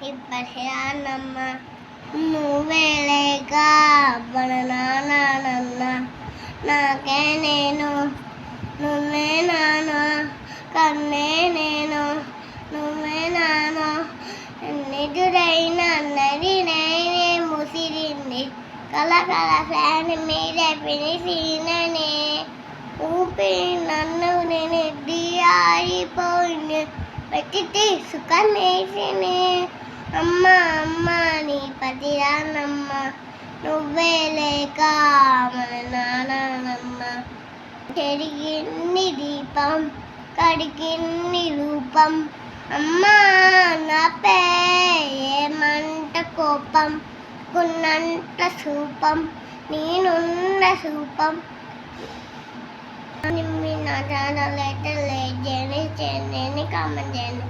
కంటి పశానమ్మ నువ్వే లేక మన నాన్న నాకే నేను. నువ్వే నాన్న. కన్నే నేను. నువ్వే నాన్న. నిజుడైన నది నేనే ముసిరింది. కలకల ఫ్యాన్ మీద పిలిచిననే ఊపి నన్ను నేను ఆరిపోయింది. పెట్టి సుఖం వేసినే కిరాణమ్మ నువ్వే లేక మన నాన్నమ్మ చెడిగిన్ని దీపం కడిగిన్ని రూపం. అమ్మా నా ఏమంట కోపం. కున్నంత సూపం నేనున్న సూపం. నిమ్మి నా ఛానల్ అయితే లైక్ చేయండి చేయండి కామెంట్ చేయండి